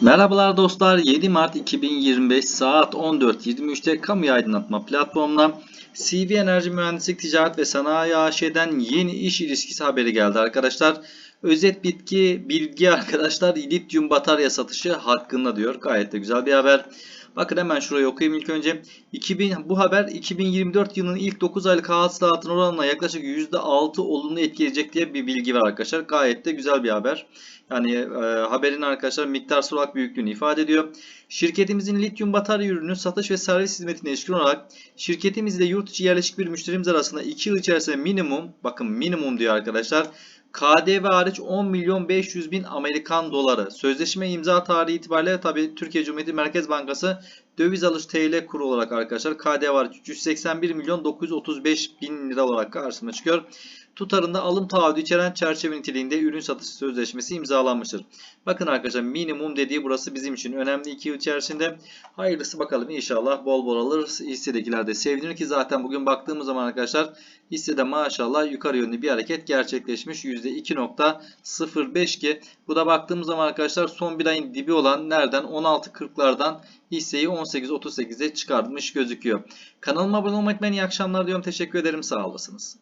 Merhabalar dostlar 7 Mart 2025 saat 14.23'te kamu aydınlatma platformuna CV Enerji Mühendislik Ticaret ve Sanayi AŞ'den yeni iş ilişkisi haberi geldi arkadaşlar. Özet bitki bilgi arkadaşlar lityum batarya satışı hakkında diyor. Gayet de güzel bir haber. Bakın hemen şurayı okuyayım ilk önce. 2000, bu haber 2024 yılının ilk 9 aylık hasılatın oranına yaklaşık %6 olumlu etkileyecek diye bir bilgi var arkadaşlar. Gayet de güzel bir haber. Yani e, haberin arkadaşlar miktar olarak büyüklüğünü ifade ediyor. Şirketimizin lityum batarya ürünü satış ve servis hizmetine ilişkin olarak şirketimizle yurt içi yerleşik bir müşterimiz arasında 2 yıl içerisinde minimum bakın minimum diyor arkadaşlar KDV hariç 10 milyon 500 bin Amerikan doları. Sözleşme imza tarihi itibariyle tabi Türkiye Cumhuriyeti Merkez Bankası döviz alış TL kuru olarak arkadaşlar KDV hariç 381 milyon 935 bin lira olarak karşısına çıkıyor. Tutarında alım taahhüdü içeren çerçeve niteliğinde ürün satış sözleşmesi imzalanmıştır. Bakın arkadaşlar minimum dediği burası bizim için önemli 2 yıl içerisinde. Hayırlısı bakalım inşallah bol bol alır. Hissedekiler de sevinir ki zaten bugün baktığımız zaman arkadaşlar hissede maşallah yukarı yönlü bir hareket gerçekleşmiş. %2.05 ki bu da baktığımız zaman arkadaşlar son bir ayın dibi olan nereden 16.40'lardan hisseyi 18.38'e çıkartmış gözüküyor. Kanalıma abone olmayı unutmayın. İyi akşamlar diyorum. Teşekkür ederim. Sağ olasınız.